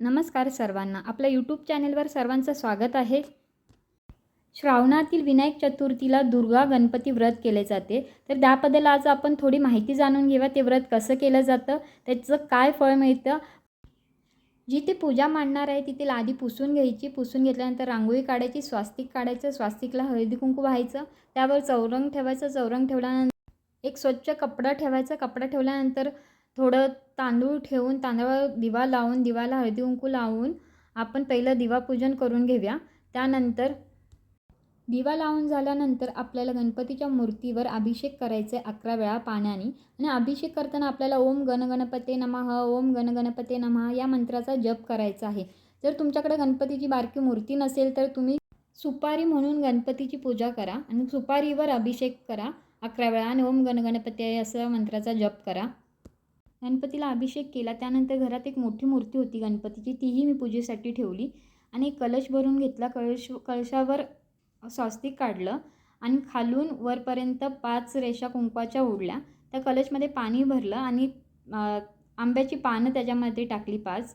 नमस्कार सर्वांना. आपल्या यूट्यूब चॅनेलवर सर्वांचं स्वागत आहे. श्रावणातील विनायक चतुर्थीला दुर्गा गणपती व्रत केले जाते. तर त्याबद्दल आज आपण थोडी माहिती जाणून घेऊया ते व्रत कसं केलं जातं त्याचं काय फळ मिळतं. जिथे पूजा मांडणार आहे तिथे लादी पुसून घ्यायची. पुसून घेतल्यानंतर रांगोळी काढायची स्वास्तिक काढायचं स्वास्तिकला हळदी कुंकू व्हायचं. त्यावर चौरंग ठेवायचं चौरंग ठेवल्यानंतर एक स्वच्छ कपडा ठेवायचा. कपडा ठेवल्यानंतर थोडं तांदूळ ठेवून तांदळावर दिवा लावून दिवाला हळदी कुंकू लावून आपण पहिलं दिवापूजन करून घेऊया. त्यानंतर दिवा लावून झाल्यानंतर आपल्याला गणपतीच्या मूर्तीवर अभिषेक करायचे अकरा वेळा पाण्याने. आणि अभिषेक करताना आपल्याला ओम गणगणपते नमः ओम गणगणपते नमः या मंत्राचा जप करायचा आहे. जर तुमच्याकडे गणपतीची बारकी मूर्ती नसेल तर तुम्ही सुपारी म्हणून गणपतीची पूजा करा आणि सुपारीवर अभिषेक करा अकरा वेळा आणि ओम गणगणपती असं मंत्राचा जप करा. गणपतीला अभिषेक केला. त्यानंतर घरात एक मोठी मूर्ती होती गणपतीची. तीही मी पूजेसाठी ठेवली आणि एक कलश भरून घेतला. कळश कळशावर स्वस्तिक काढलं आणि खालून वरपर्यंत पाच रेषा कुंकवाच्या ओढल्या. त्या कलशमध्ये पाणी भरलं आणि आंब्याची पानं त्याच्यामध्ये टाकली पाच.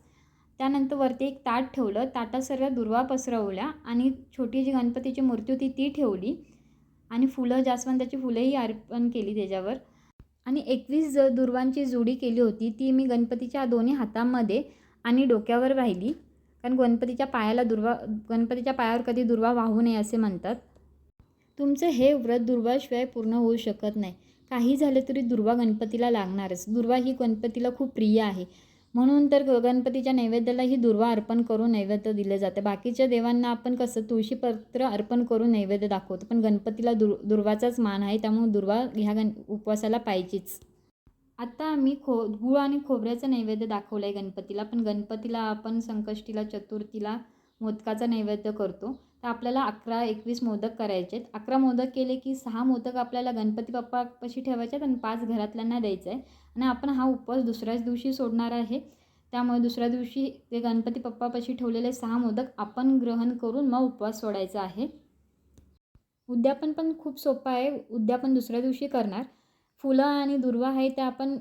त्यानंतर वरती एक ताट ठेवलं. ताटात सर्व दुर्वा पसरवल्या आणि छोटी जी गणपतीची मूर्ती होती ती ठेवली आणि फुलं जास्वंदाची फुलंही अर्पण केली त्याच्यावर. आणि एकवीस ज दुर्वांची जोडी केली होती ती मी गणपतीच्या दोन्ही हातामध्ये आणि डोक्यावर वाहिली कारण गणपतीच्या पायाला दुर्वा गणपतीच्या पायावर कधी दुर्वा वाहू नये असे म्हणतात. तुमचं हे व्रत दुर्वाशिवाय पूर्ण होऊ शकत नाही. काही झालं तरी दुर्वा गणपतीला लागणारच. दुर्वा ही गणपतीला खूप प्रिय आहे. म्हणून तर गणपतीच्या नैवेद्याला ही दुर्वा अर्पण करून नैवेद्य दिले जाते. बाकीच्या देवांना आपण कसं तुळशीपत्र अर्पण करून नैवेद्य दाखवतो पण गणपतीला दुर् दुर्वाचाच मान आहे त्यामुळे दुर्वा ह्या गण उपवासाला पाहिजेच. आता आम्ही खो गुळ आणि खोबऱ्याचं नैवेद्य दाखवलं आहे गणपतीला पण गणपतीला आपण संकष्टीला चतुर्थीला मोदकाचा नैवेद्य करतो. तर आपल्याला अकरा एकवीस मोदक करायचे आहेत अकरा मोदक केले की सहा मोदक आपल्याला गणपती बाप्पापाशी ठेवायचे आहेत आणि पाच घरातल्यांना द्यायचं आहे आणि आपण हा उपवास दुसऱ्याच दिवशी सोडणार आहे. त्यामुळे दुसऱ्या दिवशी ते गणपती पप्पापाशी ठेवलेले सहा मोदक आपण ग्रहण करून मग उपवास सोडायचा आहे. उद्यापन पण खूप सोपं आहे. उद्यापन दुसऱ्या दिवशी करणार. फुलं आणि दुर्वा आहे ते आपण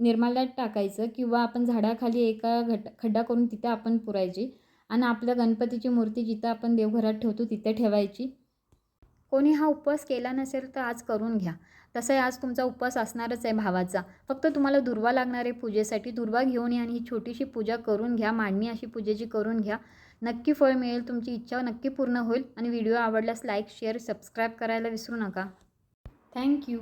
निर्माल्यात टाकायचं किंवा आपण झाडाखाली एका घट खड्डा करून तिथे आपण पुरायची. आणि आपल्या गणपतीची मूर्ती जिथं आपण देवघरात ठेवतो तिथे ठेवायची. कोणी हा उपवास केला नसेल तर आज करून घ्या. तसंही आज तुमचा उपवास असणारच आहे भावाचा. फक्त तुम्हाला दुर्वा लागणार आहे पूजेसाठी दुर्वा घेऊन या आणि ही छोटीशी पूजा करून घ्या. मांडणी अशी पूजेची करून घ्या. नक्की फळ मिळेल तुमची इच्छा नक्की पूर्ण होईल. आणि व्हिडिओ आवडल्यास लाईक शेअर सबस्क्राईब करायला विसरू नका. थँक्यू